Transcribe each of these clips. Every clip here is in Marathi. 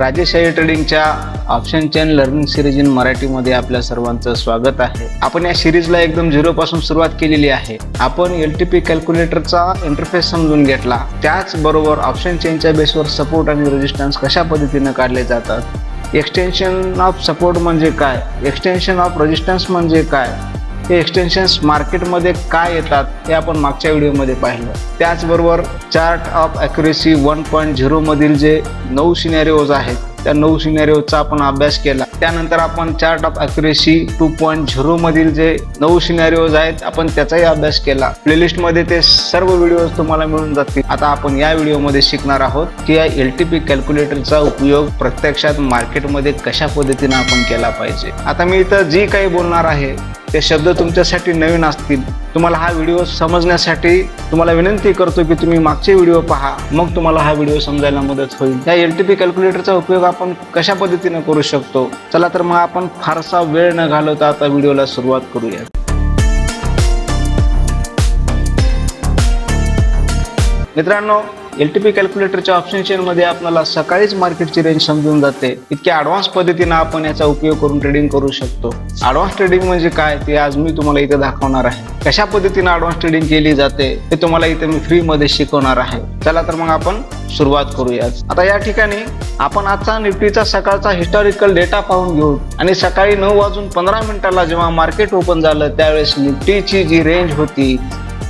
राजेश आई ट्रेडिंगच्या option chain learning series in मराठीमध्ये आपल्या सर्वांचं स्वागत आहे. आपण या सिरीजला एकदम झिरोपासून सुरुवात केलेली आहे. आपण एल टी पी कॅल्क्युलेटरचा इंटरफेस समजून घेतला. त्याचबरोबर ऑप्शन चेनच्या बेसवर सपोर्ट आणि रेजिस्टन्स कशा पद्धतीने काढले जातात? एक्सटेन्शन ऑफ सपोर्ट म्हणजे काय? एक्सटेन्शन ऑफ रेजिस्टन्स म्हणजे काय? हे एक्सटेन्शन्स मार्केटमध्ये काय येतात हे आपण मागच्या व्हिडिओमध्ये पाहिलं. त्याचबरोबर chart of accuracy one point झिरोमधील जे नऊ सिनेरिओज आहेत त्या नऊ सिनेरिओचा आपण अभ्यास केला. त्यानंतर आपण chart of accuracy two point झिरोमधील जे नऊ सिनेरिओज आहेत आपण त्याचाही अभ्यास केला. प्लेलिस्टमध्ये ते सर्व व्हिडिओज तुम्हाला मिळून जातील. आता आपण या व्हिडिओमध्ये शिकणार आहोत की या एल टी पी कॅल्क्युलेटरचा उपयोग प्रत्यक्षात मार्केटमध्ये कशा पद्धतीने आपण केला पाहिजे. आता मी इथं जी काही बोलणार आहे ते शब्द तुमच्यासाठी नवीन असतील. तुम्हाला हा व्हिडिओ समजण्यासाठी तुम्हाला विनंती करतो की तुम्ही मागचे व्हिडिओ पहा. मग तुम्हाला हा व्हिडिओ समजायला मदत होईल. या एल टी पी कॅल्क्युलेटरचा उपयोग आपण कशा पद्धतीने करू शकतो? चला तर मग आपण फारसा वेळ न घालवता आता व्हिडिओला सुरुवात करूया. मित्रांनो एल टी पी कॅल्क्युलेटरच्या ऑप्शन चेनमध्ये आपल्याला सकाळीच मार्केटची रेंज समजून जाते. इतक्या ॲडव्हान्स पद्धतीनं आपण याचा उपयोग करून ट्रेडिंग करू शकतो. ॲडव्हान्स ट्रेडिंग म्हणजे काय? ते आज मी तुम्हाला इथे दाखवणार आहे. कशा पद्धतीनं ॲडव्हान्स ट्रेडिंग केली जाते? हे तुम्हाला इथे मी फ्रीमध्ये शिकवणार आहे. चला तर मग आपण सुरुवात करूयाच आता या ठिकाणी आपण आजचा निफ्टीचा सकाळचा हिस्टॉरिकल डेटा पाहून घेऊ. आणि सकाळी नऊ वाजून पंधरा मिनिटाला जेव्हा मार्केट ओपन झालं त्यावेळेस निफ्टीची जी रेंज होती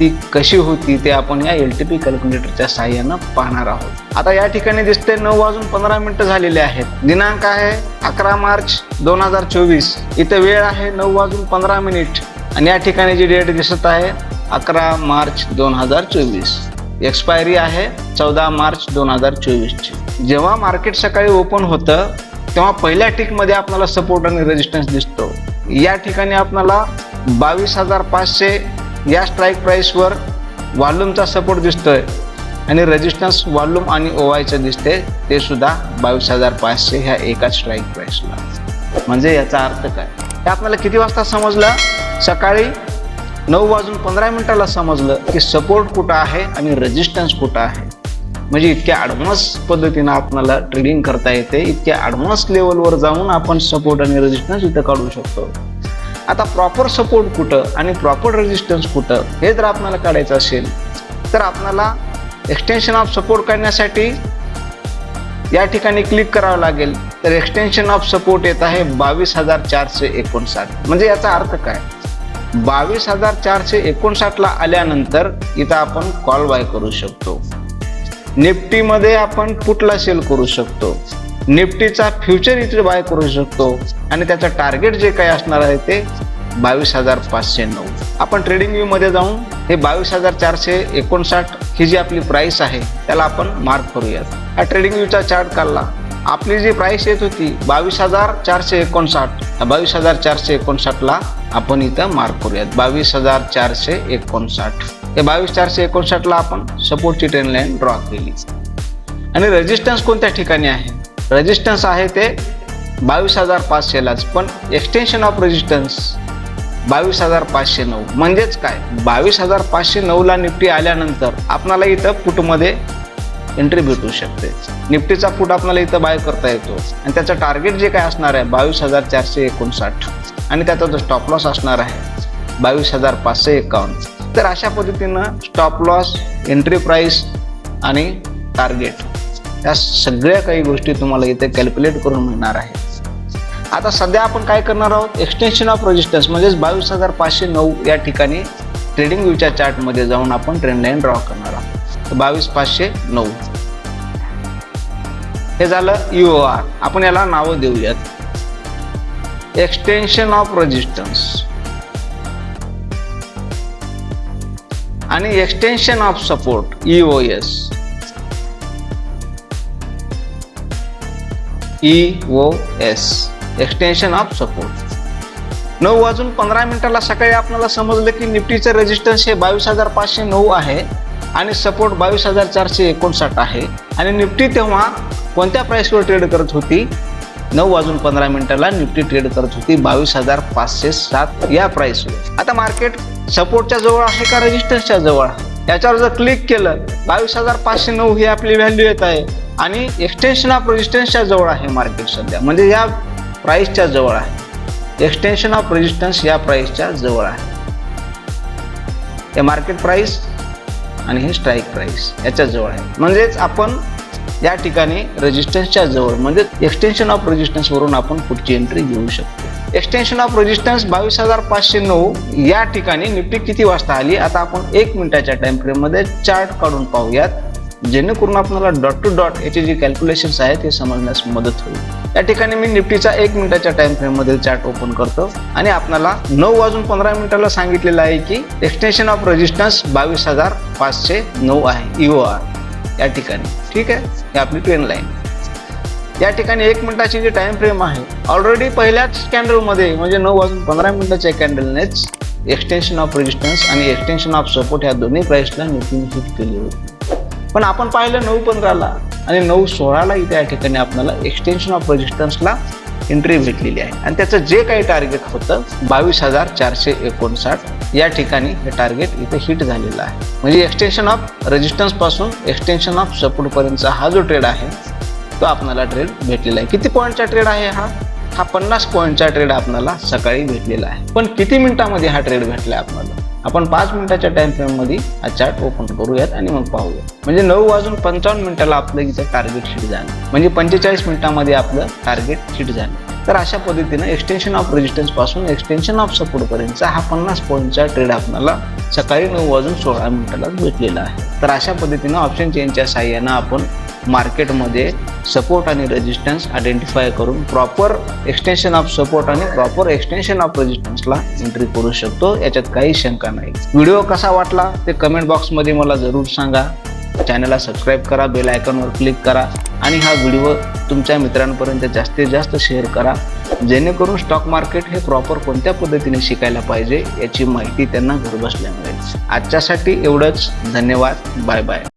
ती कशी होती ते आपण या एल टी पी कॅल्क्युलेटरच्या सहाय्यानं पाहणार आहोत. आता या ठिकाणी दिसते नऊ वाजून पंधरा मिनिटं झालेले आहेत. दिनांक आहे अकरा मार्च दोन हजार चोवीस. इथे वेळ आहे नऊ वाजून पंधरा मिनिट. आणि या ठिकाणी जी डेट दिसत आहे अकरा मार्च दोन हजार चोवीस. एक्सपायरी आहे चौदा मार्च दोन हजार चोवीसची. जेव्हा मार्केट सकाळी ओपन होतं तेव्हा पहिल्या टिकमध्ये आपल्याला सपोर्ट आणि रेजिस्टन्स दिसतो. या ठिकाणी आपल्याला बावीस हजार पाचशे या स्ट्राईक प्राईसवर वॉल्यूमचा सपोर्ट दिसतोय. आणि रेजिस्टन्स वॉल्यूम आणि ओवायचं दिसते ते सुद्धा बावीस हजार पाचशे ह्या एकाच स्ट्राईक प्राईसला म्हणजे याचा अर्थ काय? हे आपल्याला किती वाजता समजलं? सकाळी नऊ वाजून पंधरा मिनिटाला समजलं की सपोर्ट कुठं आहे आणि रेजिस्टन्स कुठं आहे. म्हणजे इतक्या ॲडव्हान्स पद्धतीनं आपल्याला ट्रेडिंग करता येते. इतक्या ॲडव्हान्स लेवलवर जाऊन आपण सपोर्ट आणि रेजिस्टन्स इथं काढू शकतो. आता प्रॉपर सपोर्ट कुठं आणि प्रॉपर रेजिस्टन्स कुठं हे जर आपल्याला काढायचं असेल तर आपल्याला एक्सटेन्शन ऑफ सपोर्ट काढण्यासाठी या ठिकाणी क्लिक करावं लागेल. तर एक्सटेन्शन ऑफ सपोर्ट येत आहे बावीस हजार चारशे एकोणसाठ. म्हणजे याचा अर्थ काय? बावीस हजार चारशे एकोणसाठला आल्यानंतर इथं आपण कॉल बाय करू शकतो. निफ्टीमध्ये आपण पुटला सेल करू शकतो? निफ्टीचा फ्युचर इथे बाय करू शकतो. आणि त्याचं टार्गेट जे काही असणार आहे ते बावीस हजार पाचशे नऊ. आपण ट्रेडिंग व्यू मध्ये जाऊन हे बावीस हजार चारशे एकोणसाठ ही जी आपली प्राइस आहे त्याला आपण मार्क करूयात. हा ट्रेडिंग व्ह्यूचा चार्ट काढला. आपली जी प्राइस येत होती बावीस हजार चारशे एकोणसाठ. बावीस हजार चारशे एकोणसाठला आपण इथं मार्क करूयात. बावीस हजार चारशे एकोणसाठ. हे बावीस चारशे एकोणसाठला आपण सपोर्टची ट्रेन लाईन ड्रॉ केली. आणि रेजिस्टन्स कोणत्या ठिकाणी आहे? रेजिस्टन्स आहे ते बावीस हजार पाचशेलाच पण एक्सटेन्शन ऑफ रेजिस्टन्स बावीस हजार पाचशे नऊ. म्हणजेच काय? बावीस हजार पाचशे नऊला निफ्टी आल्यानंतर आपणाला इथं पुटमध्ये एंट्री भेटू शकते. निफ्टीचा पुट आपल्याला इथं बाय करता येतो. आणि त्याचं टार्गेट जे काय असणार आहे? बावीस हजार चारशे एकोणसाठ. आणि त्याचा जो स्टॉप लॉस असणार आहे बावीस हजार पाचशे एकावन्न. तर अशा पद्धतीनं स्टॉप लॉस एंट्री प्राईस आणि टार्गेट या सगळ्या काही गोष्टी तुम्हाला इथे कॅल्क्युलेट करून मिळणार आहे आता सध्या आपण काय करणार आहोत? एक्सटेन्शन ऑफ रेजिस्टन्स म्हणजेच बावीस हजार पाचशे नऊ या ठिकाणी ट्रेडिंग व्ह्यूच्या चार्टमध्ये जाऊन आपण ट्रेंड लाईन ड्रॉ करणार आहोत. बावीस पाचशे नऊ. हे झालं यू आर आपण याला नावं देऊयात. एक्सटेन्शन ऑफ रेजिस्टन्स आणि extension of support E O S O S extension of support नऊ वाजून पंधरा मिनिटाला सकाळी आपल्याला समजलं की निफ्टीचं रेजिस्टन्स हे बावीस हजार पाचशे नऊ आहे आणि सपोर्ट बावीस हजार चारशे एकोणसाठ आहे. आणि निफ्टी तेव्हा कोणत्या प्राईसवर ट्रेड करत होती? नऊ वाजून पंधरा मिनिटाला निफ्टी ट्रेड करत होती बावीस हजार पाचशे सात या प्राईसवर आता मार्केट सपोर्टच्या जवळ आहे का रेजिस्टन्सच्या जवळ? आहे याच्यावर जर क्लिक केलं बावीस हजार पाचशे नऊ ही आपली व्हॅल्यू येत आहे. आणि एक्सटेन्शन ऑफ रेजिस्टन्सच्या जवळ आहे मार्केट सध्या. म्हणजे या प्राइसच्या जवळ आहे. एक्सटेन्शन ऑफ रेजिस्टन्स या प्राइसच्या जवळ आहे. हे मार्केट प्राईस आणि हे स्ट्राईक प्राइस याच्या जवळ आहे. म्हणजेच आपण या ठिकाणी रेजिस्टन्सच्या जवळ म्हणजे एक्सटेन्शन ऑफ रेजिस्टन्स वरून आपण पुढची एंट्री घेऊ शकतो. एक्सटेन्शन ऑफ रेजिस्टन्स बावीस हजार पाचशे नऊ. या ठिकाणी निफ्टी किती वाजता आली? आता आपण एक मिनिटाच्या टाइम फ्रेममध्ये चार्ट काढून पाहूयात. जेणेकरून आपल्याला डॉट टू डॉट याचे जे कॅल्क्युलेशन्स आहेत ते समजण्यास मदत होईल. या ठिकाणी मी निफ्टीचा एक मिनिटाच्या टाइम फ्रेममध्ये चार्ट ओपन करतो. आणि आपल्याला नऊ वाजून पंधरा मिनिटाला सांगितलेलं आहे की एक्सटेन्शन ऑफ रेजिस्टन्स बावीस हजार पाचशे नऊ आहे इओ आर या ठिकाणी. ठीक आहे? ही आपली ट्रेन लाईन या ठिकाणी एक मिनिटाची जी टाइम फ्रेम आहे ऑलरेडी पहिल्याच कॅन्डलमध्ये म्हणजे नऊ वाजून पंधरा मिनिटाच्या कॅन्डलनेच एक्सटेन्शन ऑफ रेजिस्टन्स आणि एक्सटेन्शन ऑफ सपोर्ट ह्या दोन्ही प्राइसला निफ्टीने केली होती. पण आपण पाहिलं नऊ पंधराला आणि नऊ सोळाला इथे या ठिकाणी आपल्याला एक्सटेन्शन ऑफ रेजिस्टन्सला एंट्री भेटलेली आहे. आणि त्याचं जे काही टार्गेट होतं बावीस हजार चारशे एकोणसाठ या ठिकाणी हे टार्गेट इथे हिट झालेलं आहे. म्हणजे एक्सटेन्शन ऑफ रेजिस्टन्सपासून एक्सटेन्शन ऑफ सपोर्टपर्यंतचा हा जो ट्रेड आहे तो आपणाला ट्रेड भेटलेला आहे. किती पॉईंटचा ट्रेड आहे हा? हा पन्नास पॉईंटचा ट्रेड आपणाला सकाळी भेटलेला आहे. पण किती मिनिटामध्ये हा ट्रेड भेटलाय आपल्याला आपण पाच मिनिटाच्या टाइम फ्रेममध्ये हा चार्ट ओपन करूयात आणि मग पाहूया म्हणजे नऊ वाजून पंचावन्न मिनिटाला आपलं इथं टार्गेट हिट झालं. म्हणजे पंचेचाळीस मिनिटामध्ये आपलं टार्गेट शीट झालं. तर अशा पद्धतीनं एक्सटेन्शन ऑफ रेजिस्टन्सपासून एक्सटेन्शन ऑफ सपोर्टपर्यंत हा पन्नास पॉईंटचा ट्रेड आपल्याला सकाळी नऊ वाजून सोळा मिनिटाला भेटलेला आहे. तर अशा पद्धतीनं ऑप्शन चेनच्या साह्यानं आपण मार्केटमध्ये सपोर्ट आणि रेजिस्टन्स आयडेंटिफाय करून प्रॉपर एक्सटेन्शन ऑफ सपोर्ट आणि प्रॉपर एक्सटेन्शन ऑफ रेजिस्टन्सला एंट्री करू शकतो. याच्यात काही शंका नाही. व्हिडिओ कसा वाटला ते कमेंट बॉक्समध्ये मला जरूर सांगा. चॅनलला सबस्क्राईब करा बेल आयकॉनवर क्लिक करा आणि हा व्हिडिओ तुमच्या मित्रांपर्यंत जास्तीत जास्त शेअर करा. जेणेकरून स्टॉक मार्केट हे प्रॉपर कोणत्या पद्धतीने शिकायला पाहिजे याची माहिती त्यांना घरबसल्या मिळेल आजच्यासाठी एवढंच. धन्यवाद. Bye bye